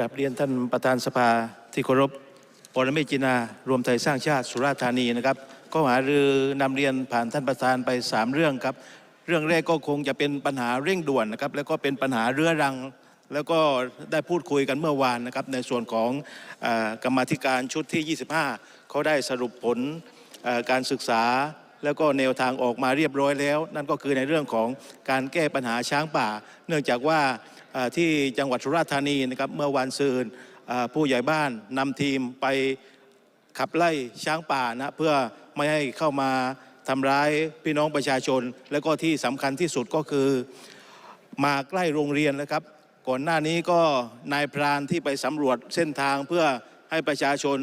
กราบเรียนท่านประธานสภาที่เคารพปรเมศจินารวมไทยสร้างชาติสุราษฎร์ธานีนะครับ ก็หารือนำเรียนผ่านท่านประธานไป 3 เรื่องครับ เรื่องแรกก็คงจะเป็นปัญหาเร่งด่วนนะครับ แล้วก็เป็นปัญหาเรื้อรัง แล้วก็ได้พูดคุยกันเมื่อวานนะครับ ในส่วนของอกรรมธิการชุดที่ 25 เขาได้สรุปผลการศึกษา แล้วก็แนวทางออกมาเรียบร้อยแล้ว นั่นก็คือในเรื่องของการแก้ปัญหาช้างป่า เนื่องจากว่าที่จังหวัดสุราษฎร์ธานีนะครับเมื่อวันซืนผู้ใหญ่บ้านนำทีมไปขับไล่ช้างป่านะเพื่อไม่ให้เข้ามาทำร้ายพี่น้องประชาชน แล้วก็ที่สำคัญที่สุดก็คือมาใกล้โรงเรียนแล้วครับ ก่อนหน้านี้ก็นายพรานที่ไปสำรวจเส้นทางเพื่อให้ประชาชน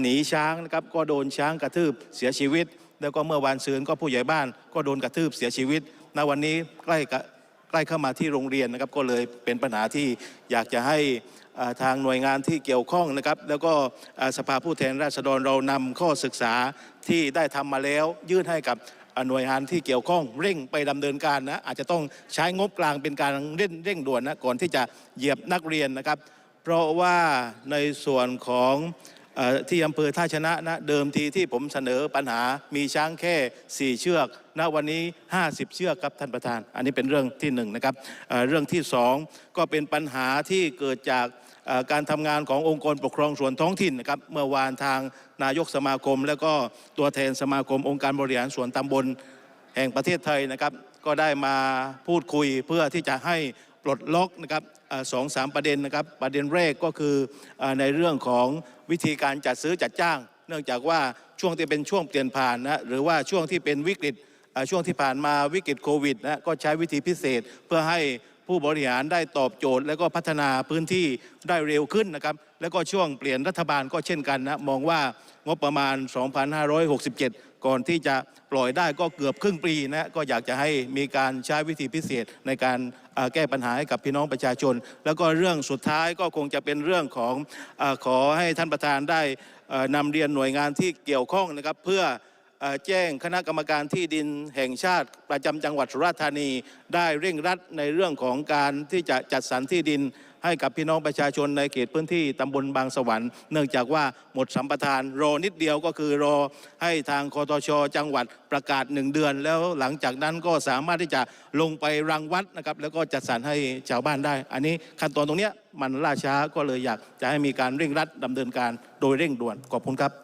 หนีช้างนะครับก็โดนช้างกระทืบเสียชีวิต แล้วก็เมื่อวานซืนก็ผู้ใหญ่บ้านก็โดนกระทืบเสียชีวิตณวันนี้ใกล้กับใกล้เข้ามาที่โรงเรียนนะครับก็เลยเป็นปัญหาที่อยากจะให้ทางหน่วยงานที่เกี่ยวข้องนะครับ แล้วก็สภาผู้แทนราษฎรเรานำข้อศึกษาที่ได้ทำมาแล้ว ยื่นให้กับหน่วยงานที่เกี่ยวข้องเร่งไปดำเนินการนะอาจจะต้องใช้งบกลางเป็นการเร่งเร่งด่วนนะก่อนที่จะเหยียบนักเรียนนะครับ เพราะว่าในส่วนของ ที่อำเภอท่าชนะนะเดิมทีที่ผมเสนอปัญหามีช้างแค่ 4 เชือกณวันนี้ 50 เชือกครับท่านประธาน อันนี้เป็นเรื่องที่หนึ่งนะครับเเรื่องที่สองก็เป็นปัญหาที่เกิดจากการทำงานขององค์กรปกครองส่วนท้องถิ่นนะครับเมื่อวานทางนายกสมาคม แล้วก็ตัวแทนสมาคมองค์การบริหารส่วนตำบลแห่งประเทศไทยนะครับก็ได้มาพูดคุยเพื่อที่จะให้ ปลดล็อกนะครับสองสามประเด็นนะครับประเด็นแรกก็คือในเรื่องของวิธีการจัดซื้อจัดจ้าง เนื่องจากว่าช่วงที่เป็นช่วงเปลี่ยนผ่านนะหรือว่าช่วงที่เป็นวิกฤตช่วงที่ผ่านมาวิกฤตโควิดนะก็ใช้วิธีพิเศษเพื่อให้ ผู้บริหารได้ตอบโจทย์ แล้วก็พัฒนาพื้นที่ได้เร็วขึ้นนะครับแล้วก็ช่วงเปลี่ยนรัฐบาลก็เช่นกันนะมองว่างบประมาณ 2,567 ก่อนที่จะปล่อยได้ก็เกือบครึ่งปีนะก็อยากจะให้มีการใช้วิธีพิเศษในการแก้ปัญหาให้กับพี่น้องประชาชน แล้วก็เรื่องสุดท้ายก็คงจะเป็นเรื่องของอขอให้ท่านประธานได้นำเรียนหน่วยงานที่เกี่ยวข้องนะครับเพื่อ แจ้งคณะกรรมการที่ดินแห่งชาติประจำจังหวัดสุราษฎร์ธานี ได้เร่งรัดในเรื่องของการที่จะจัดสรรที่ดินให้กับพี่น้องประชาชนในเขตพื้นที่ตำบลบางสวรรค์เนื่องจากว่าหมดสัมปทานรอนิดเดียวก็คือรอให้ทางคอตชจังหวัดประกาศหนึ่งเดือน แล้วหลังจากนั้นก็สามารถที่จะลงไปรังวัดนะครับแล้วก็จัดสรรให้ชาวบ้านได้ อันนี้ขั้นตอนตรงนี้มันล่าช้าก็เลยอยากจะให้มีการเร่งรัดดำเนินการโดยเร่งด่วนขอบคุณครับ